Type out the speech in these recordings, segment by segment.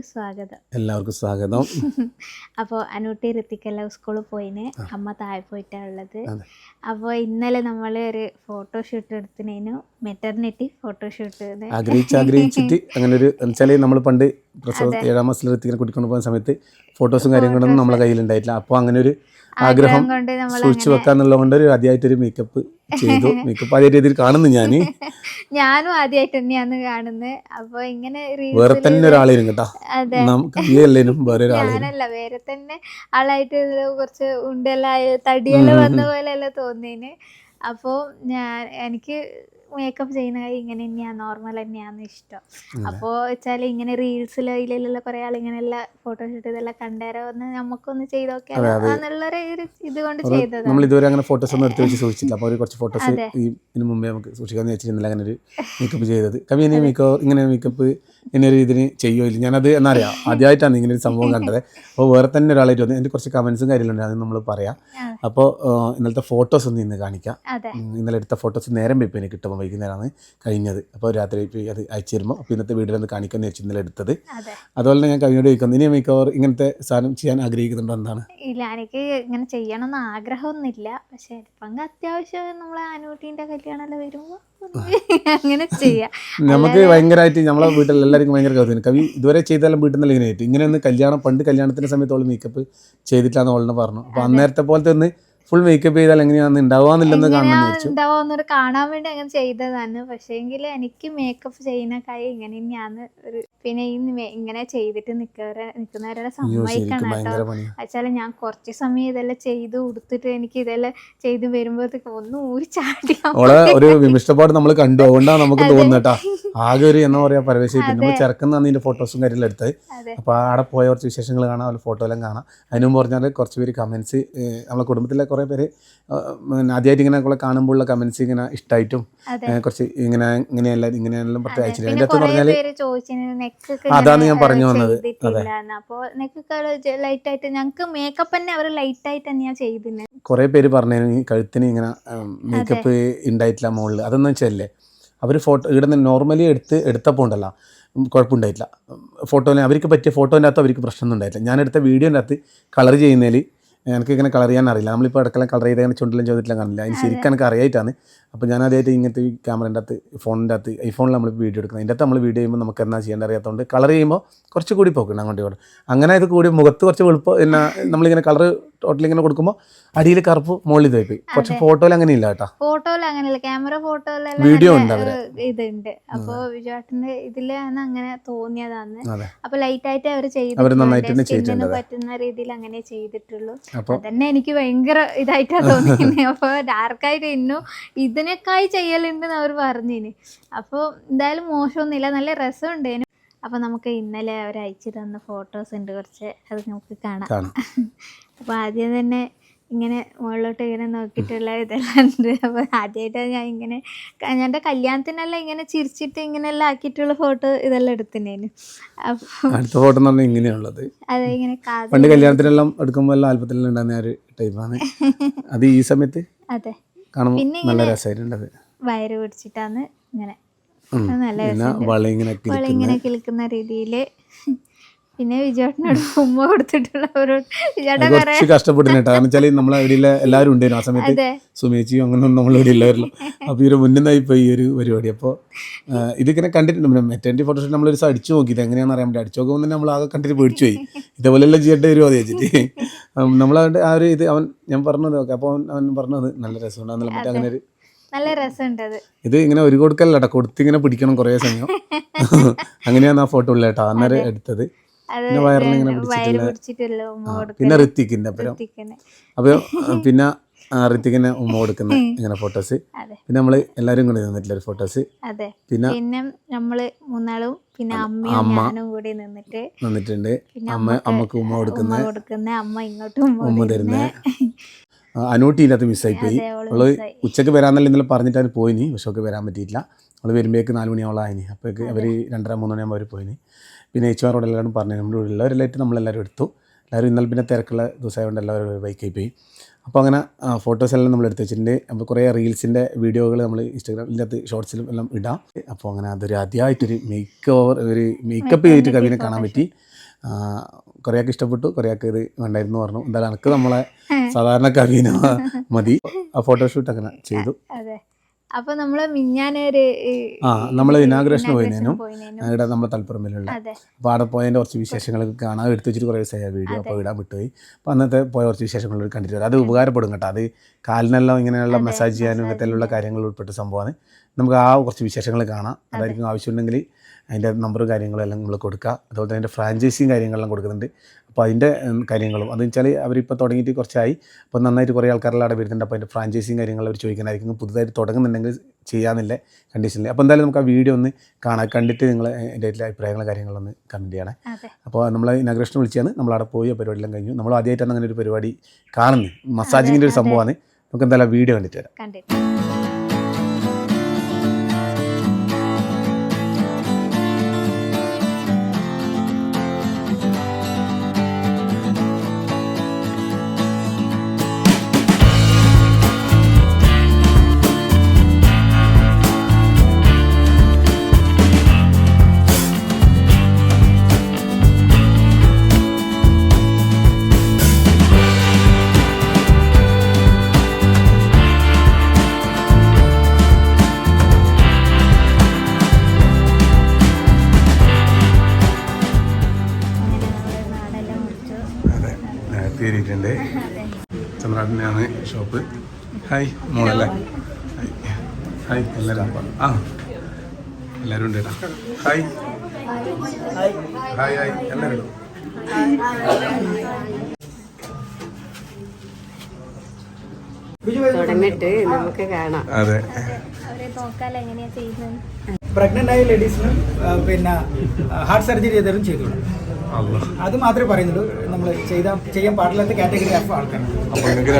എല്ലാവർക്കും സ്വാഗതം. എല്ലാവർക്കും സ്വാഗതം. അപ്പോൾ അനൂട്ടി ഋത്തിക്കെല്ലാം സ്കൂളിൽ പോയിന്. അമ്മ താഴെ പോയിട്ടാണ് ഉള്ളത്. അപ്പോൾ ഇന്നലെ നമ്മൾ ഒരു ഫോട്ടോഷൂട്ട് എടുത്തിനു മെറ്റർണിറ്റി ഫോട്ടോഷൂട്ട് ആഗ്രഹിച്ച് ആഗ്രഹിച്ചിട്ട് അങ്ങനെ ഒരു വെച്ചാൽ നമ്മൾ പണ്ട് പ്രസവ ഏഴാം മാസത്തിൽ ഋത്തിക്കിനെ കുട്ടിക്കൊണ്ട് പോകുന്ന സമയത്ത് ഫോട്ടോസും കാര്യങ്ങളൊന്നും നമ്മളെ കയ്യിലുണ്ടായിട്ടില്ല. അപ്പോൾ അങ്ങനെ ഒരു ആഗ്രഹം സൂക്ഷിച്ചു വെക്കാന്നുള്ളത് കൊണ്ട് ഒരു ആദ്യമായിട്ടൊരു മേക്കപ്പ് ചെയ്തു. മേക്കപ്പ് അതേ രീതിയിൽ കാണുന്നു ഞാൻ ഞാനും ആദ്യമായിട്ട് തന്നെയാണ് കാണുന്നത്. അപ്പൊ ഇങ്ങനെ വേറെ തന്നെ ഒരാളേനും കേട്ടോ. അതെ. നമുക്ക് വേറെ ഒരാളല്ല ഞാനല്ല വേറെ തന്നെ ആളായിട്ട് കുറച്ച് ഉണ്ടെല്ലാം തടിയെല്ലാം വന്ന പോലെയല്ല തോന്നിന് അപ്പോൾ ഞാൻ എനിക്ക് മേക്കപ്പ് ചെയ്യുന്ന കാര്യം ഇങ്ങനെ തന്നെയാണ് നോർമൽ തന്നെയാന്ന് ഇഷ്ടം. അപ്പോൾ വെച്ചാൽ ഇങ്ങനെ റീൽസിൽ ഇതിലെല്ലാം കുറേ ആൾ ഇങ്ങനെയുള്ള ഫോട്ടോഷൂട്ട് ഇതെല്ലാം കണ്ടേരോ ഒന്ന് നമുക്കൊന്ന് ചെയ്ത് നോക്കിയാലോ എന്നുള്ളൊരു ഒരു ഇത് കൊണ്ട് ചെയ്തതാണ്. നമ്മൾ ഇതുവരെ അങ്ങനെ ഫോട്ടോസ് ഒന്നും എടുത്ത് വെച്ച് സൂക്ഷിച്ചില്ല അപ്പോൾ കുറച്ച് ഫോട്ടോസ് അതെ. ഈ ഇതിന് മുമ്പേ നമുക്ക് സൂക്ഷിക്കാമെന്ന് വെച്ചിരുന്നില്ല അങ്ങനെ ഒരു മേക്കപ്പ് ചെയ്തത്. കവി ഇനി മേക്കപ്പ് ഇങ്ങനെ മേക്കപ്പ് ഇങ്ങനെ ഒരു ഇതിന് ചെയ്യുമോ ഇല്ല? ഞാനത് എന്നറിയാം. ആദ്യമായിട്ടാണ് ഇങ്ങനെ ഒരു സംഭവം കണ്ടത്. അപ്പോൾ വേറെ തന്നെ ഒരാളായിട്ട് വന്നു എന്റെ കുറച്ച് കമൻസും കാര്യങ്ങളുണ്ട്. അത് നമ്മൾ പറയാം. അപ്പോൾ ഇന്നലത്തെ ഫോട്ടോസ് ഒന്ന് ഇന്ന് കാണിക്കാം. ഇന്നലെ എടുത്ത ഫോട്ടോസ് നേരം വെപ്പ് എനിക്ക് കിട്ടുമ്പോൾ വൈകുന്നേരമാണ് കഴിഞ്ഞത്. അപ്പോൾ രാത്രി അത് അയച്ചു തരുമ്പോൾ അപ്പോൾ ഇന്നത്തെ വീട്ടിൽ ഒന്ന് കാണിക്കാൻ വെച്ച് ഇന്നലെ എടുത്തത്. അതെ. അതുപോലെ തന്നെ ഞാൻ കവിനോട് ചോദിക്കുന്നു ഇനി മിക്കവർ ഇങ്ങനത്തെ സാധനം ചെയ്യാൻ ആഗ്രഹിക്കുന്നുണ്ടോ എന്താണ്? ഇല്ല എനിക്ക് ഇങ്ങനെ ചെയ്യണമെന്ന് ആഗ്രഹമൊന്നുമില്ല. പക്ഷെ ഇപ്പം അത്യാവശ്യം നമ്മളെ അനൂട്ടീന്റെ കല്യാണമെല്ലാം വരുമ്പോൾ അങ്ങനെ ചെയ്യാം. നമുക്ക് ഭയങ്കരമായിട്ട് നമ്മളെ വീട്ടിൽ എല്ലാവർക്കും ഭയങ്കര കൗതുകം കവി ഇതുവരെ ചെയ്താലും വീട്ടിൽ നിന്ന് ഇങ്ങനെ ആയിട്ട്? ഇങ്ങനെ ഒന്ന് കല്യാണം പണ്ട് കല്യാണത്തിന്റെ സമയത്ത് മേക്കപ്പ് ചെയ്തിട്ടാന്ന് ഓളിനെ പറഞ്ഞു. അപ്പോൾ അന്നേരത്തെ പോലത്തെ ഒന്ന് ഫുൾ മേക്കപ്പ് ചെയ്താൽ എങ്ങനെയാണ് ഉണ്ടാവാന്നില്ലെന്ന് ഉണ്ടാവുന്നൊരു കാണാൻ വേണ്ടി അങ്ങനെ ചെയ്തതാണ്. പക്ഷേങ്കിൽ എനിക്ക് മേക്കപ്പ് ചെയ്യുന്ന കൈ ഇങ്ങനെ തന്നെയാണ് ഒരു പിന്നെ ഈ ഇങ്ങനെ ചെയ്തിട്ട് നിൽക്കവരെ നിൽക്കുന്നവരുടെ അയ്യോ സമ്മതിക്കണം കേട്ടോ. വെച്ചാൽ ഞാൻ കുറച്ച് സമയം ഇതെല്ലാം ചെയ്ത് കൊടുത്തിട്ട് എനിക്ക് ഇതെല്ലാം ചെയ്ത് വരുമ്പോഴത്തേക്ക് ഒന്ന് ഊരി ചാടി ഒരു വിമിഷ്ടപ്പാട് നമ്മൾ കണ്ടു. അതുകൊണ്ടാണ് നമുക്ക് തോന്നുന്നത് കേട്ടാ ആകെ ഒരു എന്താ പറയാ പരവേശി പിന്നെ ചെറുക്കുന്ന അതിന്റെ ഫോട്ടോസും കാര്യങ്ങളും എടുത്ത് അപ്പൊ അപ്പോൾ അവിടെ പോയ കുറച്ച് വിശേഷങ്ങൾ കാണാം അതുപോലെ ഫോട്ടോ എല്ലാം കാണാം. അതിന് മുമ്പ് പറഞ്ഞാൽ കുറച്ച് പേര് കമന്റ്സ് നമ്മളെ കുടുംബത്തിലെ കുറേ പേര് ആദ്യമായിട്ട് ഇങ്ങനെ കുറെ കാണുമ്പോഴുള്ള കമൻസ് ഇങ്ങനെ ഇഷ്ടമായിട്ടും കുറച്ച് ഇങ്ങനെ ഇങ്ങനെയല്ല ഇങ്ങനെയെല്ലാം പറഞ്ഞിട്ട് അയച്ചില്ല അതിന്റെ അകത്ത് പറഞ്ഞാൽ അതാണ് ഞാൻ പറഞ്ഞു വന്നത്. അതെ. ലൈറ്റ് ആയിട്ട് ഞങ്ങൾക്ക് മേക്കപ്പ് തന്നെ അവർ ലൈറ്റ് ആയിട്ട് കുറേ പേര് പറഞ്ഞു കഴുത്തിന് ഇങ്ങനെ മേക്കപ്പ് ഉണ്ടായിട്ടില്ല മുകളിൽ അതെന്ന് വെച്ചല്ലേ അവർ ഫോട്ടോ ഇവിടെ നിന്ന് നോർമലി എടുത്ത് എടുത്തപ്പോൾ ഉണ്ടല്ലോ. കുഴപ്പമുണ്ടായിട്ടില്ല. ഫോട്ടോയിൽ അവർക്ക് പറ്റിയ ഫോട്ടോന്റെ അകത്ത് അവർക്ക് പ്രശ്നമൊന്നും ഉണ്ടായിട്ടില്ല. ഞാനെടുത്ത വീഡിയോന്റെ അകത്ത് കളർ ചെയ്യുന്നതിൽ എനിക്ക് ഇങ്ങനെ കളർ ചെയ്യാൻ അറിയില്ല. നമ്മളിപ്പോൾ അടുക്കള കളർ ചെയ്ത് അങ്ങനെ ചുണ്ടിലും ചോദിച്ചിട്ടില്ല കാണില്ല. അതിന് ശരിക്കും എനിക്ക് അറിയായിട്ടാണ്. അപ്പോൾ ഞാൻ ആദ്യമായിട്ട് ഇങ്ങനത്തെ ഈ ക്യാമറേന്റെ അകത്ത് ഫോണിന്റെ അകത്ത് ഐഫോണിൽ നമ്മൾ വീഡിയോ എടുക്കുന്നത്. അതിന്റെ അകത്ത് നമ്മൾ വീഡിയോ ചെയ്യുമ്പോൾ നമുക്ക് എന്നാ ചെയ്യേണ്ട അറിയാത്തതുകൊണ്ട് കളർ ചെയ്യുമ്പോൾ കുറച്ച് കൂടി പോക്കണം അങ്ങോട്ട് ഇങ്ങോട്ട്. അങ്ങനെ ഇത് കൂടി മുഖത്ത് കുറച്ച് വെളുപ്പം പിന്നെ നമ്മളിങ്ങനെ കളർ ടോട്ടൽ ഇങ്ങനെ കൊടുക്കുമ്പോൾ അടിയിൽ കറുപ്പ് മുകളിൽ ഇതായി പോയി പക്ഷെ ഫോട്ടോയിൽ അങ്ങനെ ഇല്ല കേട്ടോ. ഫോട്ടോയിൽ അങ്ങനെയല്ല. ക്യാമറ ഫോട്ടോയിൽ വീഡിയോ ഉണ്ട് അവർ ഇതുണ്ട്. അപ്പൊ വിജുവാട്ടിന്റെ ഇതിലാണ് അങ്ങനെ തോന്നിയതാണ് അപ്പൊ ലൈറ്റ് ആയിട്ട് അവർ നന്നായിട്ട് തന്നെ സ്കിന്നിന് ചെയ്തിട്ടുണ്ട്. പറ്റുന്ന രീതിയിൽ അങ്ങനെ ചെയ്തിട്ടുള്ളൂ. അതന്നെ എനിക്ക് ഭയങ്കര ഇതായിട്ടാ തോന്നിയത് അപ്പൊ ഡാർക്കായിട്ട് ഇന്നും ഇതിനേക്കായി ചെയ്യലുണ്ടെന്ന് അവർ പറഞ്ഞിന്. അപ്പോൾ എന്തായാലും മോശമൊന്നുമില്ല നല്ല രസമുണ്ടേനു അപ്പൊ നമുക്ക് ഇന്നലെ അവർ അയച്ചു തന്ന ഫോട്ടോസ് ഉണ്ട് കുറച്ച് അത് നമുക്ക് കാണാം. അപ്പൊ ആദ്യം തന്നെ ഇങ്ങനെ മുകളിലോട്ട് ഇങ്ങനെ നോക്കിയിട്ടുള്ള ഇതെല്ലാം ഉണ്ട് അപ്പോൾ ആദ്യമായിട്ടാണ് ഞാൻ ഇങ്ങനെ എന്റെ കല്യാണത്തിനെല്ലാം ഇങ്ങനെ ചിരിച്ചിട്ട് ഇങ്ങനെയെല്ലാം ആക്കിയിട്ടുള്ള ഫോട്ടോ ഇതെല്ലാം എടുത്തിനേനു. അടുത്ത ഫോട്ടോ എന്ന് പറഞ്ഞാൽ ഇങ്ങനെയുള്ളത്. അതെ ഇങ്ങനെ പണ്ട് കല്യാണത്തിനെല്ലാം എടുക്കുമ്പോൾ എല്ലാം ആൽബത്തിലെല്ലാം ഉണ്ടാകുന്ന ഒരു ടൈപ്പാണ് അത് ഈ സമയത്ത് അതെ. കാണുമ്പോൾ പിന്നെ നല്ല രസമായിട്ടുണ്ടത് വയറ് പിടിച്ചിട്ടാണ് ഇങ്ങനെ നല്ല വള ഇങ്ങനെ കിളിക്കുന്ന രീതിയിൽ പിന്നെ വിജയേട്ടനോട് ഉമ്മ കൊടുത്തിട്ടുള്ള ഒരു വിജയേട്ടൻ അത് കുറച്ച് കഷ്ടപ്പെട്ടിന് കേട്ടോ. കാരണം വെച്ചാൽ നമ്മളെ എല്ലാരും എല്ലാവരും ഉണ്ടായിരുന്നു ആ സമയത്ത് അതെ. സുമേച്ചിയും അങ്ങനെ ഒന്നും നമ്മൾ ഇവിടെ ഇല്ലായിരുന്നു. അപ്പോൾ ഇവർ മുന്നിന്നായി പോയി ഈ ഒരു പരിപാടി. അപ്പോൾ ഇതിങ്ങനെ കണ്ടിട്ടുണ്ട്. മെറ്റേണ്ടി ഫോട്ടോഷൂട്ട് നമ്മളൊരു ദിവസം അടിച്ചു നോക്കിയത് എങ്ങനെയാണെന്ന് അറിയാൻ പറ്റും അടിച്ചു നോക്കുമ്പോൾ തന്നെ നമ്മൾ ആകെ കണ്ടിട്ട് പേടിച്ചു പോയി. ഇതേപോലെല്ലാം ചെയ്യേണ്ട വരുമോ അത് വെച്ചിട്ട് നമ്മളവിടെ ആ ഒരു ഇത് അവൻ ഞാൻ പറഞ്ഞത് ഓക്കെ അപ്പോൾ അവൻ അവൻ പറഞ്ഞത് നല്ല രസമുണ്ടാകുന്നില്ല മറ്റേ അങ്ങനെ ഒരു നല്ല രസമുണ്ട് അത്. ഇത് ഇങ്ങനെ ഒരു കൊടുക്കല്ല കൊടുത്തിങ്ങനെ പിടിക്കണം കുറേ സമയം. അങ്ങനെയാണ് ആ ഫോട്ടോ ഉള്ളേട്ടാ കേട്ടോ. അന്നേരം എടുത്തത്. അത് വയറിലിങ്ങനെ വയറ് ഉമ്മ പിന്നെ ഋത്തിക്കിന്റെ അപ്പുറം ഋത്തിക്കിന്. അപ്പോൾ പിന്നെ ആ, ഋത്തിക്കിനെ ഉമ്മ കൊടുക്കുന്ന ഇങ്ങനെ ഫോട്ടോസ് അതെ. പിന്നെ നമ്മൾ എല്ലാരും കൂടി നിന്നിട്ടില്ല ഒരു ഫോട്ടോസ് അതെ. പിന്നെ പിന്നെ നമ്മൾ മൂന്നാളും പിന്നെ അമ്മയും. ഞാനും കൂടി നിന്നിട്ട് നിന്നിട്ടുണ്ട്. അമ്മ അമ്മയ്ക്ക് ഉമ്മ ഉമ്മ കൊടുക്കുന്ന അമ്മ ഇങ്ങോട്ടും ഉമ്മ ഉമ്മ തരുന്ന. അനൂട്ടി ഇതിനകത്ത് മിസ്സായി പോയി. അവൾ. ഉച്ചയ്ക്ക് വരാന്നല്ല ഇന്നലെ പറഞ്ഞിട്ടാണ് പോയിനി. പക്ഷെ ഒക്കെ വരാൻ പറ്റിയിട്ടില്ല. അവൾ വരുമ്പോഴേക്ക് നാല് മണിയോളം ആയിനി. അപ്പോഴേക്ക് അവർ രണ്ടര മൂന്ന് മണിയാകുമ്പോൾ അവർ പോയിനി. പിന്നെ ഏച്ചുമാരോട് എല്ലാവരും പറഞ്ഞു നമ്മുടെ ഉള്ളവരെല്ലായിട്ട് നമ്മളെല്ലാവരും എടുത്തു. എല്ലാവരും ഇന്നലെ പിന്നെ തിരക്കുള്ള ദിവസമായതുകൊണ്ട് എല്ലാവരും ബൈക്കായി പോയി. അപ്പോൾ അങ്ങനെ ഫോട്ടോസ് എല്ലാം നമ്മൾ എടുത്ത് വെച്ചിട്ടുണ്ട്. അപ്പോൾ കുറേ റീൽസിന്റെ വീഡിയോകൾ നമ്മൾ ഇൻസ്റ്റാഗ്രാമിന്റെ അകത്ത് ഷോർട്സിലും എല്ലാം ഇടാം. അപ്പോൾ അങ്ങനെ അതൊരു ആദ്യമായിട്ടൊരു മേക്ക് ഓവർ ഒരു മേക്കപ്പ് ചെയ്തിട്ട് കവിനെ കാണാൻ പറ്റി. കുറേ കുറേയൊക്കെ ഇഷ്ടപ്പെട്ടു. കുറേയൊക്കെ ഇത് വേണ്ടായിരുന്നു പറഞ്ഞു. എന്തായാലും എനിക്ക് നമ്മളെ സാധാരണ കവിനെ മതി. ആ ഫോട്ടോഷൂട്ട് അങ്ങനെ ചെയ്തു. അപ്പൊ നമ്മൾ മിഞ്ഞാനൊരു ആ നമ്മൾ ഇനാഗ്രേഷൻ പോയതിനും ഇവിടെ നമ്മുടെ തലപ്പുറമ്പിലുള്ള അതെ. അപ്പോൾ അവിടെ പോയതിന്റെ കുറച്ച് വിശേഷങ്ങളൊക്കെ കാണാൻ എടുത്ത് വെച്ചിട്ട് കുറേ ദിവസമായി വീഡിയോ. അപ്പോൾ ഇടാൻ വിട്ടുപോയി. അപ്പോൾ അന്നത്തെ പോയ കുറച്ച് വിശേഷങ്ങൾ കണ്ടിട്ട് അത് ഉപകാരപ്പെടും കേട്ടോ. അത് കാലിനെല്ലാം ഇങ്ങനെയുള്ള മെസ്സാജ് ചെയ്യാനും ഇങ്ങനത്തെയുള്ള കാര്യങ്ങൾ ഉൾപ്പെട്ട സംഭവമാണ്. നമുക്ക് ആ കുറച്ച് വിശേഷങ്ങൾ കാണാം. അതായിരിക്കും ആവശ്യമുണ്ടെങ്കിൽ അതിന്റെ നമ്പറും കാര്യങ്ങളെല്ലാം നമ്മൾ കൊടുക്കുക അതുപോലെ തന്നെ അതിന്റെ ഫ്രാഞ്ചൈസിയും കാര്യങ്ങളെല്ലാം കൊടുക്കുന്നുണ്ട്. അപ്പോൾ അതിന്റെ കാര്യങ്ങളും. അതെന്ന് വെച്ചാൽ അവരിപ്പോൾ തുടങ്ങിയിട്ട് കുറച്ചായി. അപ്പോൾ നന്നായിട്ട് കുറേ ആൾക്കാരെല്ലാം അവിടെ വരുന്നുണ്ട്. അപ്പോൾ അതിന്റെ ഫ്രാഞ്ചൈസിയും കാര്യങ്ങളും അവർ ചോദിക്കാനായിരിക്കും പുതുതായിട്ട് തുടങ്ങുന്നുണ്ടെങ്കിൽ ചെയ്യാമെന്നില്ല കണ്ടീഷനിൽ അപ്പോൾ എന്തായാലും നമുക്ക് ആ വീഡിയോ ഒന്ന് കാണാൻ കണ്ടിട്ട് നിങ്ങൾ എന്റെ അഭിപ്രായങ്ങളും കാര്യങ്ങളൊന്ന് കമന്റ് ചെയ്യണേ. അപ്പോൾ നമ്മൾ ഇനാഗ്രേഷൻ വിളിച്ചാണ് നമ്മളവിടെ പോയി ആ പരിപാടിയെല്ലാം കഴിഞ്ഞു. നമ്മൾ ആദ്യമായിട്ടാണ് അങ്ങനെ ഒരു പരിപാടി കാണുന്നത്. മസാജിങ്ങിന്റെ ഒരു സംഭവമാണ്. നമുക്ക് എന്തായാലും വീഡിയോ കണ്ടിട്ട് വരാം. കയറിയിട്ടുണ്ട്. ചന്ദ്രാട്ടിനാണ് ഷോപ്പ്. ഹായ് മോളല്ലേ? ഹായ് എല്ലാവരും അപ്പം ആ എല്ലാവരും ഉണ്ട് കേട്ടോ. ഹായ്. ഹായ് ഹായ് എല്ലാവരും. തുടങ്ങിട്ട് നമുക്ക് കാണാം. അതെ. പ്രഗ്നന്റ് ആയ ലേഡീസിനും പിന്നെ ഹാർട്ട് സർജറി ചെയ്തവരും ചെയ്തോളൂ. അത് മാത്രമേ പറയുന്നുള്ളൂ. നമ്മൾ ചെയ്താൽ ചെയ്യാൻ പാടില്ലാത്ത കാറ്റഗറി ഓഫ് ആൾക്കാരാണ്. അപ്പൊ നിങ്ങൾക്ക്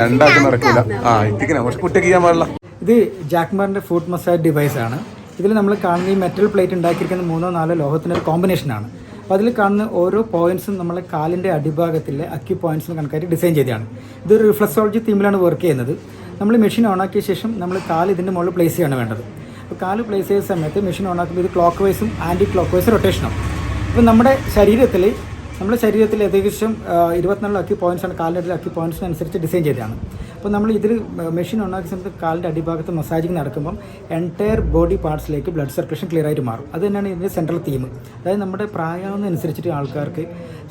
രണ്ടാക്കും നടക്കില്ല ആ ഇത്തിക്കണം പക്ഷെ കുട്ടിക്ക് ചെയ്യാൻ പാടില്ല. ഇത് ജാക്മാറിന്റെ ഫുഡ് മസാജ് ഡിവൈസ് ആണ്. ഇതിൽ നമ്മൾ കാണുന്ന ഈ മെറ്റൽ പ്ലേറ്റ് ഉണ്ടാക്കിയിരിക്കുന്ന മൂന്നോ നാലോ ലോഹത്തിന്റെ ഒരു കോമ്പിനേഷനാണ് അപ്പോൾ അതിൽ കാണുന്ന ഓരോ പോയിന്റ്സും നമ്മളെ കാലിന്റെ അടിഭാഗത്തിലെ അക്യു പോയിന്റ്സിന് കണക്കായിട്ട് ഡിസൈൻ ചെയ്തതാണ്. ഇത് റിഫ്ലക്സോളജി തീമിലാണ് വർക്ക് ചെയ്യുന്നത്. നമ്മൾ മെഷീൻ ഓണാക്കിയ ശേഷം നമ്മൾ കാൽ ഇതിന്റെ മുകളിൽ പ്ലേസ് ചെയ്യാണ് വേണ്ടത്. അപ്പോൾ കാൽ പ്ലേസ് ചെയ്ത സമയത്ത് മെഷീൻ ഓണാക്കുമ്പോൾ ഇത് ക്ലോക്ക് വൈസും ആന്റി ക്ലോക്ക് വൈസ് റൊട്ടേഷനും ഇപ്പം നമ്മുടെ ശരീരത്തിൽ നമ്മുടെ ശരീരത്തിൽ ഏകദേശം ഇരുപത്തിനാല് അക്കി പോയിന്റ്സ് ആണ് കാലിന്റെ അക്കി പോയിന്റ്സിനനുസരിച്ച് ഡിസൈൻ ചെയ്തതാണ്. അപ്പോൾ നമ്മൾ ഇതിൽ മെഷീൻ ഉണ്ടാക്കിയ സമയത്ത് കാലിന്റെ അടിഭാഗത്ത് മസാജിങ് നടക്കുമ്പം എന്റയർ ബോഡി പാർട്സിലേക്ക് ബ്ലഡ് സർക്കുലേഷൻ ക്ലിയർ ആയിട്ട് മാറും. അത് തന്നെയാണ് ഇതിന്റെ സെൻട്രൽ തീം അതായത് നമ്മുടെ പ്രായമെന്നനുസരിച്ചിട്ട് ആൾക്കാർക്ക്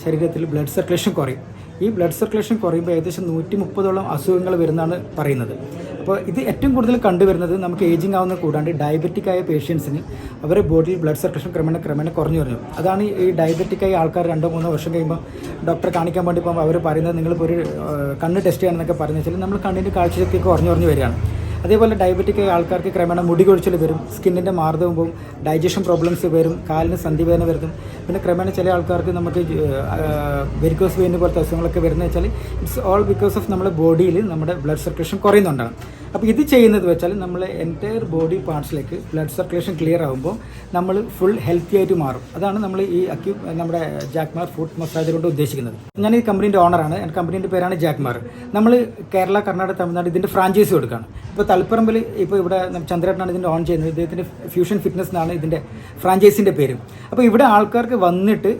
ശരീരത്തിൽ ബ്ലഡ് സർക്കുലേഷൻ കുറയും. ഈ ബ്ലഡ് സർക്കുലേഷൻ കുറയുമ്പോൾ ഏകദേശം നൂറ്റി മുപ്പതോളം അസുഖങ്ങൾ വരുന്നതാണ് പറയുന്നത്. അപ്പോൾ ഇത് ഏറ്റവും കൂടുതൽ കണ്ടുവരുന്നത് നമുക്ക് ഏജിങ് ആവുന്ന കൂടാണ്ട് ഡയബറ്റിക് ആയ പേഷ്യൻസിന് അവരുടെ ബോഡിയിൽ ബ്ലഡ് സർക്കുലേഷൻ ക്രമേണ ക്രമേണ കുറഞ്ഞു കുറഞ്ഞു അതാണ് ഈ ഡയബറ്റിക് ആയ ആൾക്കാർ രണ്ടോ മൂന്നോ വർഷം കഴിയുമ്പോൾ ഡോക്ടറെ കാണിക്കാൻ വേണ്ടി പോകുമ്പോൾ അവർ പറയുന്നത് നിങ്ങളിപ്പോൾ ഒരു കണ്ണ് ടെസ്റ്റ് ചെയ്യണമെന്നൊക്കെ പറഞ്ഞു വെച്ചാൽ നമ്മൾ കണ്ണിന്റെ കാഴ്ചശക്തി കുറഞ്ഞു കുറഞ്ഞു വരികയാണ്. അതേപോലെ ഡയബറ്റിക് ആൾക്കാർക്ക് ക്രമേണ മുടി കൊഴിച്ചിൽ വരും സ്കിന്നിന്റെ മാർദ്ദവും പോകും ഡൈജഷൻ പ്രോബ്ലംസ് വരും കാലിന് സന്ധിവേദന വരുന്നു പിന്നെ ക്രമേണ ചില ആൾക്കാർക്ക് നമുക്ക് വെരിക്കോസ് വെയിൻ പോലത്തെ അസുഖങ്ങളൊക്കെ വരുന്നത് വെച്ചാൽ ഇറ്റ്സ് ഓൾ ബിക്കോസ് ഓഫ് നമ്മുടെ ബോഡിയിൽ നമ്മുടെ ബ്ലഡ് സർക്കുലേഷൻ കുറയുന്നുണ്ടാണ് അപ്പോൾ ഇത് ചെയ്യുന്നത് വെച്ചാൽ നമ്മൾ എന്റയർ ബോഡി പാർട്സിലേക്ക് ബ്ലഡ് സർക്കുലേഷൻ ക്ലിയർ ആകുമ്പോൾ നമ്മൾ ഫുൾ ഹെൽത്തി ആയിട്ട് മാറും. അതാണ് നമ്മൾ ഈ അക്യു നമ്മുടെ ജാക്മാർ ഫുഡ് മസാജ് കൊണ്ട് ഉദ്ദേശിക്കുന്നത്. ഞാൻ ഈ കമ്പനീന്റെ ഓണറാണ് എന്റെ കമ്പനീന്റെ പേരാണ് ജാക്മാർ നമ്മൾ കേരള കർണാടക തമിഴ്നാട് ഇതിന്റെ ഫ്രാഞ്ചൈസി കൊടുക്കുകയാണ് ഇപ്പോൾ തലപ്പറമ്പിൽ ഇപ്പോൾ ഇവിടെ ചന്ദ്രേട്ടനാണ് ഇതിന്റെ ഓൺ ചെയ്യുന്നത്. ഇദ്ദേഹത്തിന്റെ ഫ്യൂഷൻ ഫിറ്റ്നസ് എന്നാണ് ഇതിന്റെ ഫ്രാഞ്ചൈസിന്റെ പേര്. അപ്പോൾ ഇവിടെ ആൾക്കാർക്ക് വന്നിട്ട്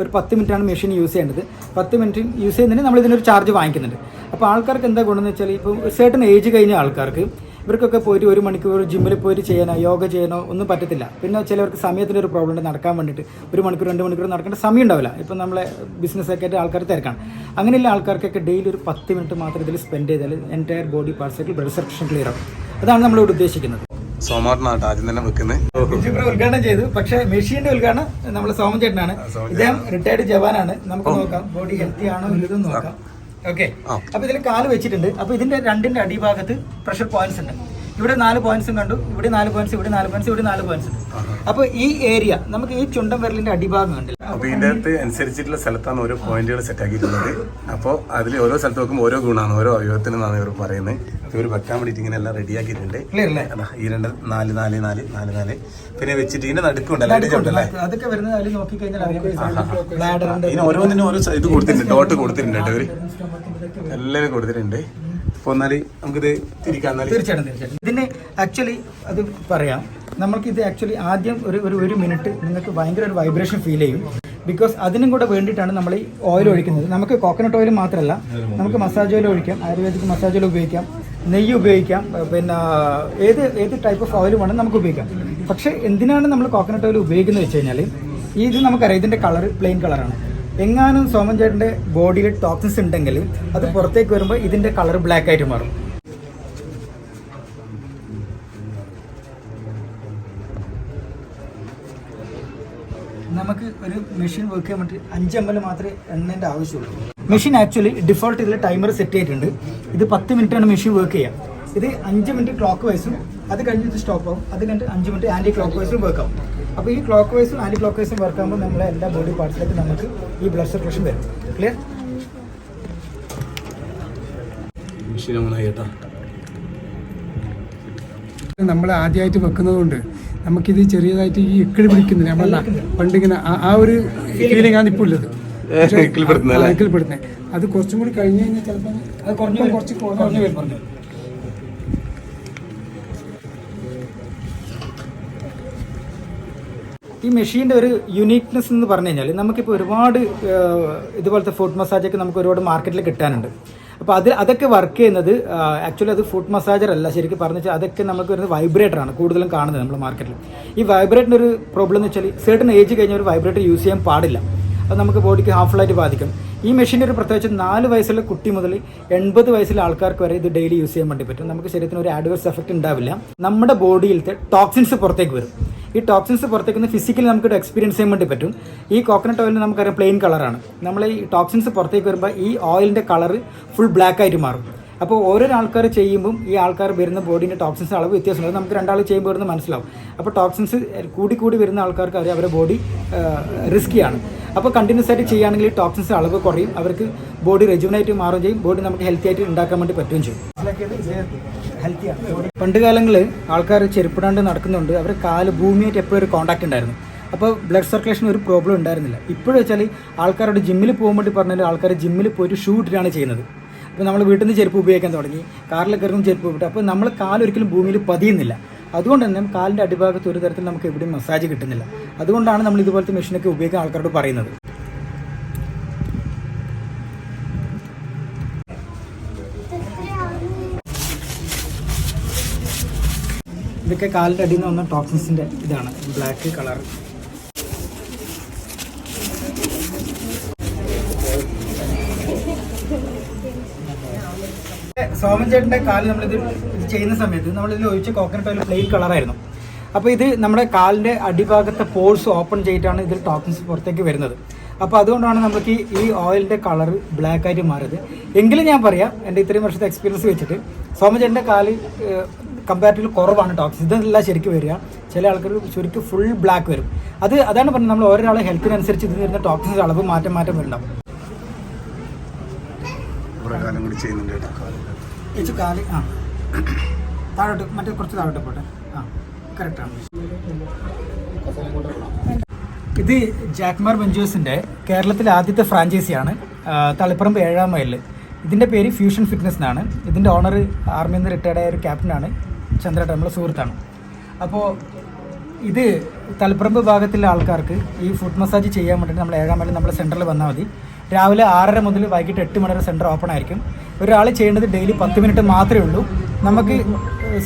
ഒരു പത്ത് മിനിറ്റാണ് മെഷീൻ യൂസ് ചെയ്യേണ്ടത്. പത്ത് മിനിറ്റ് യൂസ് ചെയ്യുന്നതിന് നമ്മൾ ഇതിനൊരു ചാർജ് വാങ്ങിക്കുന്നുണ്ട്. അപ്പോൾ ആൾക്കാർക്ക് എന്താ ഗുണമെന്ന് വെച്ചാൽ ഇപ്പോൾ സെർട്ടൺ ഏജ് കഴിഞ്ഞ ആൾക്കാർക്ക് ഇവർക്കൊക്കെ പോയിട്ട് ഒരു മണിക്കൂർ ജിമ്മിൽ പോയിട്ട് ചെയ്യാനോ യോഗ ചെയ്യാനോ ഒന്നും പറ്റത്തില്ല. പിന്നെ ചിലവർക്ക് സമയത്തിന്റെ ഒരു പ്രോബ്ലം ഉണ്ട് നടക്കാൻ വേണ്ടിയിട്ട് ഒരു മണിക്കൂർ രണ്ട് മണിക്കൂർ നടക്കേണ്ട സമയം ഉണ്ടാവില്ല. ഇപ്പം നമ്മളെ ബിസിനസ്സൊക്കെ ആയിട്ട് ആൾക്കാർ തിരക്കാണ്. അങ്ങനെയുള്ള ആൾക്കാർക്കൊക്കെ ഡെയിലി ഒരു പത്ത് മിനിറ്റ് മാത്രം ഇതിൽ സ്പെൻഡ് ചെയ്താൽ എന്റയർ ബോഡി പാർട്സൊക്കെ ബ്ലഡ് സർക്കുലേഷൻ ക്ലിയർ ആവും. അതാണ് നമ്മളിവിടെ ഉദ്ദേശിക്കുന്നത്. സോമാറിനാട്ടോ ആദ്യം തന്നെ വെക്കുന്നത്. ഉദ്ഘാടനം ചെയ്തു. പക്ഷേ മെഷീന്റെ ഉദ്ഘാടനം നമ്മൾ സോമൻ ചേട്ടനാണ്. ഇദ്ദേഹം റിട്ടയർഡ് ജവാനാണ്. നമുക്ക് നോക്കാം. ബോഡി ഹെൽത്തി ആണോ ഇല്ലെന്ന് നോക്കാം. ഓക്കെ. അപ്പൊ ഇതിൽ കാൽ വെച്ചിട്ടുണ്ട്. അപ്പൊ ഇതിന്റെ രണ്ടിന്റെ അടിഭാഗത്ത് പ്രഷർ പോയിന്റ്സ് ഉണ്ട്. ഇവിടെ നാല് പോയിന്റ്സും കണ്ടു ഇവിടെ നാല് പോയിന്റ്സ് ഇവിടെ നാല് പോയിന്റ്സ് ഇവിടെ നാല് പോയിന്റ്സ് അപ്പോൾ ഈ ഏരിയ നമുക്ക് ഈ ചുണ്ടൻ വിരലിന്റെ അടിഭാഗം കണ്ടില്ല? അപ്പൊ ഇതിന്റെ അകത്ത് അനുസരിച്ചിട്ടുള്ള സ്ഥലത്താണ് ഓരോ പോയിന്റുകൾ സെറ്റ് ആക്കിയിട്ടുള്ളത്. അപ്പോൾ അതിൽ ഓരോ സ്ഥലത്ത് നോക്കുമ്പോൾ ഓരോ ഗുണമാണ് ഓരോ അവയവത്തിനാണ് ഇവർ പറയുന്നത്. ഇവർ വെക്കാൻ വേണ്ടിയിട്ട് ഇങ്ങനെ എല്ലാം റെഡി ആക്കിയിട്ടുണ്ട്. അല്ലേ അതാ ഈ രണ്ട് നാല് നാല് നാല് നാല് നാല്. പിന്നെ വെച്ചിട്ട് ഇതിന്റെ നടുക്കുണ്ടല്ലോ അതൊക്കെ വരുന്നത് ഓരോന്നിനും ഓരോ ഇത് കൊടുത്തിട്ടുണ്ട് ഡോട്ട് കൊടുത്തിട്ടുണ്ട് എല്ലാവരും കൊടുത്തിട്ടുണ്ട്. അപ്പോൾ ആക്ച്വലി അത് പറയാം. നമ്മൾക്ക് ഇത് ആക്ച്വലി ആദ്യം ഒരു ഒരു ഒരു മിനിറ്റ് നിങ്ങൾക്ക് ഭയങ്കര ഒരു വൈബ്രേഷൻ ഫീൽ ചെയ്യും. ബിക്കോസ് അതിനും കൂടെ വേണ്ടിയിട്ടാണ് നമ്മൾ ഈ ഓയിൽ ഒഴിക്കുന്നത്. നമുക്ക് കോക്കനട്ട് ഓയിൽ മാത്രമല്ല നമുക്ക് മസാജ് ഓയിൽ ഒഴിക്കാം ആയുർവേദിക് മസാജ് ഓയിൽ ഉപയോഗിക്കാം നെയ്യ് ഉപയോഗിക്കാം പിന്നെ ഏത് ഏത് ടൈപ്പ് ഓഫ് ഓയിൽ വേണം നമുക്ക് ഉപയോഗിക്കാം. പക്ഷേ എന്തിനാണ് നമ്മൾ കോക്കനട്ട് ഓയിൽ ഉപയോഗിക്കുന്നത് വെച്ച് കഴിഞ്ഞാൽ ഇത് നമുക്കറിയാം ഇതിന്റെ കളർ പ്ലെയിൻ കളറാണ് എങ്ങാനും സോമൻ ചേട്ടന്റെ ബോഡിയിൽ ടോക്സിൻസ് ഉണ്ടെങ്കിൽ അത് പുറത്തേക്ക് വരുമ്പോൾ ഇതിന്റെ കളർ ബ്ലാക്ക് ആയിട്ട് മാറും. നമുക്ക് ഒരു മെഷീൻ വർക്ക് ചെയ്യാൻ വേണ്ടി അഞ്ച് എം എൽ മാത്രമേ എണ്ണേന്റെ ആവശ്യമുള്ളൂ. മെഷീൻ ആക്ച്വലി ഡിഫോൾട്ട് ഇതിൽ ടൈമർ സെറ്റ് ചെയ്തിട്ടുണ്ട്. ഇത് പത്ത് മിനിറ്റാണ് മെഷീൻ വർക്ക് ചെയ്യുക ഇത് അഞ്ച് മിനിറ്റ് ക്ലോക്ക് വൈസും അത് കഴിഞ്ഞിട്ട് സ്റ്റോപ്പ് ആവും. അത് കഴിഞ്ഞിട്ട് അഞ്ച് മിനിറ്റ് ആന്റി ക്ലോക്ക് വൈസും വർക്ക് ആവും. അപ്പോൾ ഈ ക്ലോക്ക് വൈസും ആന്റി ക്ലോക്ക് വൈസും വർക്ക് ആകുമ്പോൾ നമ്മളെ എല്ലാ ബോഡി പാർട്സിലേക്ക് നമുക്ക് ഈ ബ്ലഡ് സർക്കുലേഷൻ വരും. ക്ലിയർ നമ്മൾ ആദ്യമായിട്ട് വെക്കുന്നതുകൊണ്ട് നമുക്കിത് ചെറിയതായിട്ട് ഈ ഇക്കിളി പിടിക്കുന്നില്ല? നമ്മളല്ല പണ്ടിങ്ങനെ ആ- ഒരു ഫീലിംഗ് ആണ് ഇപ്പോൾ ഉള്ളത്? ഇക്കിളിപ്പെടുന്നത് അത് കുറച്ചും കൂടി കഴിഞ്ഞ് കഴിഞ്ഞാൽ ചിലപ്പോൾ അത് കുറഞ്ഞു കുറച്ച് കുറഞ്ഞു വരും. ഈ മെഷീന്റെ ഒരു യുണീക്നെസ് എന്ന് പറഞ്ഞു കഴിഞ്ഞാൽ നമുക്കിപ്പോൾ ഒരുപാട് ഇതുപോലത്തെ ഫുഡ് മസാജൊക്കെ നമുക്ക് ഒരുപാട് മാർക്കറ്റിൽ കിട്ടാനുണ്ട്. അപ്പോൾ അത് അതൊക്കെ വർക്ക് ചെയ്യുന്നത് ആക്ച്വലി അത് ഫുഡ് മസാജർ അല്ല. ശരിക്കും പറഞ്ഞു വെച്ചാൽ അതൊക്കെ നമുക്ക് വരുന്നത് വൈബ്രേറ്ററാണ് കൂടുതലും കാണുന്നത് നമ്മൾ മാർക്കറ്റിൽ ഈ വൈബ്രേറ്ററിന്റെ ഒരു പ്രോബ്ലം എന്ന് വെച്ചാൽ സേർട്ടൺ ഏജ് കഴിഞ്ഞ ഒരു വൈബ്രേറ്റർ യൂസ് ചെയ്യാൻ പാടില്ല. അത് നമുക്ക് ബോഡിക്ക് ഹാർഫുള്ളായിട്ട് ബാധിക്കും. ഈ മെഷീന്റെ ഒരു പ്രത്യേകിച്ച് നാല് വയസ്സുള്ള കുട്ടി മുതൽ എൺപത് വയസ്സുള്ള ആൾക്കാർക്ക് വരെ ഇത് ഡെയിലി യൂസ് ചെയ്യാൻ വേണ്ടി പറ്റും. നമുക്ക് ശരീരത്തിന് ഒരു ആഡ്വേഴ്സ് എഫക്റ്റ് ഉണ്ടാവില്ല. നമ്മുടെ ബോഡിയിലത്തെ ടോക്സിൻസ് പുറത്തേക്ക് വരും. ഈ ടോക്സിൻസ് പുറത്തേക്ക് നിന്ന് ഫിസിക്കലി നമുക്ക് എക്സ്പീരിയൻസ് ചെയ്യാൻ വേണ്ടി പറ്റും. ഈ കോക്കനട്ട് ഓയിൽ നമുക്കറിയാം പ്ലെയിൻ കളറാണ് നമ്മൾ ഈ ടോക്സിൻസ് പുറത്തേക്ക് വരുമ്പോൾ ഈ ഓയിലിന്റെ കളർ ഫുൾ ബ്ലാക്ക് ആയിട്ട് മാറും. അപ്പോൾ ഓരോ ആൾക്കാർ ചെയ്യുമ്പം ഈ ആൾക്കാർ വരുന്ന ബോഡീന്റെ ടോക്സിൻസ് അളവ് വ്യത്യാസമുണ്ട്. നമുക്ക് രണ്ടാൾ ചെയ്യുമ്പോൾ വരുന്ന മനസ്സിലാവും. അപ്പോൾ ടോക്സിൻസ് കൂടി കൂടി വരുന്ന ആൾക്കാർക്ക് അറിയാം അവരുടെ ബോഡി റിസ്ക്കിയാണ് അപ്പോൾ കണ്ടിന്യൂസ് ആയിട്ട് ചെയ്യുകയാണെങ്കിൽ ടോക്സിൻസ് അളവ് കുറയും. അവർക്ക് ബോഡി റെജുവനായിട്ട് മാറുകയും ചെയ്യും. ബോഡി നമുക്ക് ഹെൽത്തി ആയിട്ട് ഉണ്ടാക്കാൻ വേണ്ടി പറ്റുകയും ചെയ്യും. പണ്ട് കാലങ്ങളിൽ ആൾക്കാർ ചെരുപ്പിടാണ്ട് നടക്കുന്നുണ്ട്. അവർ കാൽ ഭൂമിയായിട്ട് എപ്പോഴും ഒരു കോൺടാക്ട് ഉണ്ടായിരുന്നു. അപ്പോൾ ബ്ലഡ് സർക്കുലേഷൻ ഒരു പ്രോബ്ലം ഉണ്ടായിരുന്നില്ല. ഇപ്പോഴും വെച്ചാൽ ആൾക്കാരോട് ജിമ്മിൽ പോകാൻ വേണ്ടി പറഞ്ഞാൽ ആൾക്കാർ ജിമ്മിൽ പോയിട്ട് ഷൂ ഇട്ടിട്ടാണ് ചെയ്യുന്നത്. അപ്പോൾ നമ്മൾ വീട്ടിൽ നിന്ന് ചെരുപ്പ് ഉപയോഗിക്കാൻ തുടങ്ങി കാറിൽ കയറുന്ന ചെരുപ്പ് ഉപയോഗിച്ചു അപ്പോൾ നമ്മൾ കാലൊരിക്കലും ഭൂമിയിൽ പതിയുന്നില്ല. അതുകൊണ്ട് തന്നെ കാലിന്റെ അടിഭാഗത്ത് ഒരു തരത്തിൽ നമുക്ക് എവിടെയും മസാജ് കിട്ടുന്നില്ല. അതുകൊണ്ടാണ് നമ്മൾ ഇതുപോലത്തെ മെഷീനൊക്കെ ഉപയോഗിക്കാൻ ആൾക്കാരോട് പറയുന്നത്. ഇതൊക്കെ കാലിന്റെ അടിയിൽ നിന്ന് വന്ന ടോക്സിൻസിന്റെ ഇതാണ്. ബ്ലാക്ക് കളർ സോമൻ ചേട്ടന്റെ കാൽ നമ്മളിത് ചെയ്യുന്ന സമയത്ത് നമ്മളിതിൽ ഒഴിച്ച കോക്കനട്ട് ഓയിൽ പ്ലെയിൻ കളറായിരുന്നു അപ്പോൾ ഇത് നമ്മുടെ കാലിന്റെ അടിഭാഗത്തെ പോൾസ് ഓപ്പൺ ചെയ്തിട്ടാണ് ഇതിൽ ടോക്സിൻസ് പുറത്തേക്ക് വരുന്നത്. അപ്പോൾ അതുകൊണ്ടാണ് നമുക്ക് ഈ ഓയിലിന്റെ കളർ ബ്ലാക്ക് ആയിട്ട് മാറിയത്. എങ്കിലും ഞാൻ പറയാം എന്റെ ഇത്രയും വർഷത്തെ എക്സ്പീരിയൻസ് വെച്ചിട്ട് സോമൻ ചേട്ടന്റെ കാൽ കമ്പാരിറ്റീവ് കുറവാണ് ടോക്സിൻ ഇതെല്ലാം ശരിക്കും വരിക. ചില ആൾക്കാർ ശരിക്കും ഫുൾ ബ്ലാക്ക് വരും. അത് അതാണ് പറഞ്ഞത് നമ്മൾ ഓരോരാളെ ഹെൽത്തിനനുസരിച്ച് ഇതിൽ വരുന്ന ടോക്സിന്റെ അളവ് മാറ്റം മാറ്റം വരുന്നുണ്ടാവും. കാലം കൂടി ചെയ്യുന്നുണ്ട് ചേച്ചി കാലി ആ താഴോട്ട് മറ്റേ കുറച്ച് താഴോട്ട് പോട്ടെ. ആ കറക്റ്റാണ് ഇത് ജാക്മാർ ബെഞ്ചേഴ്സിന്റെ കേരളത്തിലെ ആദ്യത്തെ ഫ്രാഞ്ചൈസിയാണ്. തളിപ്പറമ്പ് ഏഴാം മൈലിൽ ഇതിന്റെ പേര് ഫ്യൂഷൻ ഫിറ്റ്നസ് എന്നാണ്. ഇതിന്റെ ഓണർ ആർമിയിൽ നിന്ന് റിട്ടയർഡ് ആയ ഒരു ക്യാപ്റ്റനാണ് ചന്ദ്രേട്ടൻ നമ്മളെ സുഹൃത്താണ്. അപ്പോൾ ഇത് തളിപ്പറമ്പ് ഭാഗത്തുള്ള ആൾക്കാർക്ക് ഈ ഫുഡ് മസാജ് ചെയ്യാൻ വേണ്ടിയിട്ട് നമ്മൾ ഏഴാം മൈലിൽ നമ്മുടെ സെന്ററിൽ വന്നാൽ മതി. രാവിലെ ആറര മുതൽ വൈകിട്ട് എട്ട് മണി വരെ സെന്റർ ഓപ്പൺ ആയിരിക്കും. ഒരാൾ ചെയ്യേണ്ടത് ഡെയിലി പത്ത് മിനിറ്റ് മാത്രമേ ഉള്ളൂ. നമുക്ക്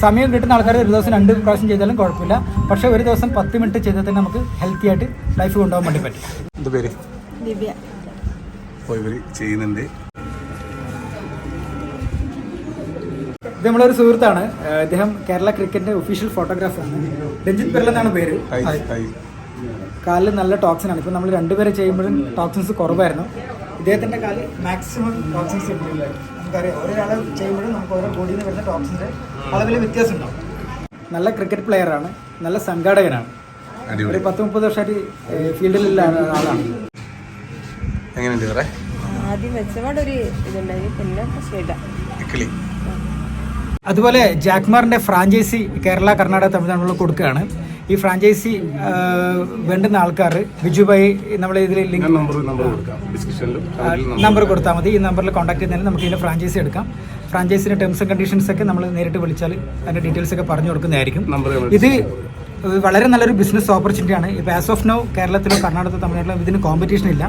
സമയം കിട്ടുന്ന ആൾക്കാർ ഒരു ദിവസം രണ്ട് പ്രാവശ്യം ചെയ്താലും കുഴപ്പമില്ല. പക്ഷേ ഒരു ദിവസം പത്ത് മിനിറ്റ് ചെയ്താൽ തന്നെ നമുക്ക് ഹെൽത്തി ആയിട്ട് ലൈഫ് കൊണ്ടുപോകാൻ വേണ്ടി പറ്റും. എന്താ പേര്? ദിവ്യ. ഇവർ ചെയ്യുന്നുണ്ട്. ഇത് നമ്മളൊരു സുഹൃത്താണ്. അദ്ദേഹം ഇദ്ദേഹം കേരള ക്രിക്കറ്റിന്റെ ഒഫീഷ്യൽ ഫോട്ടോഗ്രാഫറാണ് രഞ്ജിത് പെരൽ എന്നാണ് പേര്. കാലിൽ നല്ല ടോക്സിൻ ആണ്. ഇപ്പം നമ്മൾ രണ്ടുപേരെ ചെയ്യുമ്പോഴും ടോക്സിൻസ് കുറവായിരുന്നു. ഇദ്ദേഹത്തിന്റെ കാലിൽ മാക്സിമം ടോക്സിൻസ് ഉണ്ട്. നമുക്കറിയാം. ഒരാളെ ചെയ്യുമ്പോഴും നമുക്ക് ഓരോ ബോഡിയിൽ നിന്ന് വരുന്ന ടോക്സിന്റെ അളവിൽ വ്യത്യാസം ഉണ്ടാവും നല്ല ക്രിക്കറ്റ് പ്ലെയറാണ് നല്ല സംഘാടകനാണ്. ഒരു പത്ത് മുപ്പത് വർഷമായിട്ട് ഫീൽഡിലുള്ള ആളാണ്. എങ്ങനെയുണ്ട് വേറെ ആദ്യം വെച്ചപാട് ഒരു ഇതുണ്ടായി പിന്നെ അതുപോലെ ജാക്മാറിന്റെ ഫ്രാഞ്ചൈസി കേരള കർണാടക തമിഴ്നാടുകളിൽ കൊടുക്കുകയാണ്. ഈ ഫ്രാഞ്ചൈസി വേണ്ടുന്ന ആൾക്കാർ ബിജുഭായി നമ്മൾ ഇതിൽ ലിങ്ക് നമ്പർ കൊടുത്താൽ മതി. ഈ നമ്പറിൽ കോൺടാക്ട് ചെയ്താൽ നമുക്ക് ഇതിന്റെ ഫ്രാഞ്ചൈസി എടുക്കാം. ഫ്രാഞ്ചൈസിന്റെ ടേംസ് ആൻഡ് കണ്ടീഷൻസ് ഒക്കെ നമ്മൾ നേരിട്ട് വിളിച്ചാൽ അതിന്റെ ഡീറ്റെയിൽസ് ഒക്കെ പറഞ്ഞു കൊടുക്കുന്നതായിരിക്കും. ഇത് വളരെ നല്ലൊരു ബിസിനസ് ഓപ്പർച്യൂണിറ്റിയാണ് ഇപ്പോൾ ആസ് ഓഫ് നോ കേരളത്തിലോ കർണാടകത്തിലോ തമിഴ്നാട്ടിലോ ഇതിന് കോമ്പറ്റീഷൻ ഇല്ല.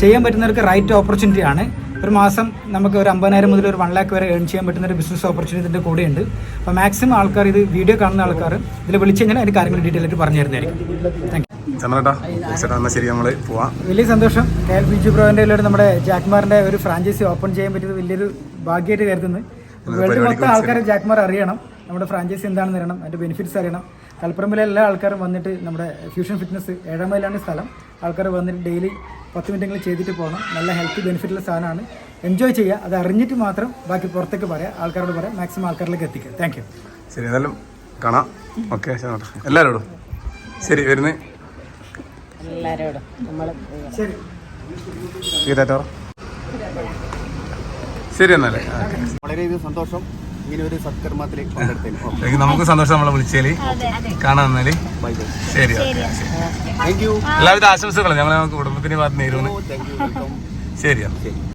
ചെയ്യാൻ പറ്റുന്നവർക്ക് റൈറ്റ് ഓപ്പർച്യൂണിറ്റിയാണ് ഒരു മാസം നമുക്ക് ഒരു അമ്പതിനായിരം മുതൽ ഒരു വൺ ലാക്ക് വരെ ഏൺ ചെയ്യാൻ പറ്റുന്ന ഒരു ബിസിനസ് ഓപ്പർച്യൂണിറ്റിന്റെ കൂടെ കൂടെയുണ്ട്. അപ്പോൾ മാക്സിമം ആൾക്കാർ ഇത് വീഡിയോ കാണുന്ന ആൾക്കാർ ഇതിൽ വിളിച്ചു കഴിഞ്ഞാൽ അതിന്റെ കാര്യങ്ങൾ ഡീറ്റെയിൽ ആയിട്ട് പറഞ്ഞു തരുന്നതായിരിക്കും. താങ്ക് ശരി നമ്മൾ പോവാം. വലിയ സന്തോഷം. കെ എൽ ബിജു ബ്രോന്റെ ഒരു നമ്മുടെ ജാക്മാറിന്റെ ഒരു ഫ്രാഞ്ചൈസി ഓപ്പൺ ചെയ്യാൻ പറ്റിയത് വലിയൊരു ഭാഗ്യമായിട്ട് കരുതുന്നത് വേൾഡ് മൊത്തം ആൾക്കാരെ ജാക്മാർ അറിയണം. നമ്മുടെ ഫ്രാഞ്ചൈസി എന്താണെന്ന് അറിയണം. അതിന്റെ ബെനിഫിറ്റ്സ് അറിയണം. കൽപ്പറമ്പിലെ എല്ലാ ആൾക്കാരും വന്നിട്ട് നമ്മുടെ ഫ്യൂഷൻ ഫിറ്റ്നസ് ഏഴാം മൈലാണ് സ്ഥലം. ആൾക്കാർ വന്നിട്ട് ഡെയിലി പത്ത് മിനിറ്റെങ്കിലും ചെയ്തിട്ട് പോകണം നല്ല ഹെൽത്ത് ബെനിഫിറ്റുള്ള സാധനമാണ്. എൻജോയ് ചെയ്യുക. അത് അറിഞ്ഞിട്ട് മാത്രം ബാക്കി പുറത്തേക്ക് പറയാം. ആൾക്കാരോട് പറയാം. മാക്സിമം ആൾക്കാരിലേക്ക് എത്തിക്കുക. താങ്ക് യു ശരി എന്തായാലും കാണാം. ഓക്കെ എല്ലാവരോടും ശരി വരുന്നേ. എല്ലാവരോടും നമ്മൾ ശരി. ശരി എന്നാലേ. വളരെ വളരെയധികം സന്തോഷം. ഇങ്ങനെ ഒരു സത്കർമ്മത്തിലേക്ക് പങ്കെടുത്തതിന് നമുക്ക് സന്തോഷം നമ്മളെ വിളിച്ചാൽ കാണാൻ എന്നാൽ. ശരി താങ്ക് യു എല്ലാവിധ ആശംസകളും ഞങ്ങളെ നമുക്ക് കുടുംബത്തിന് ഭാഗത്ത് നേരുന്നു താങ്ക്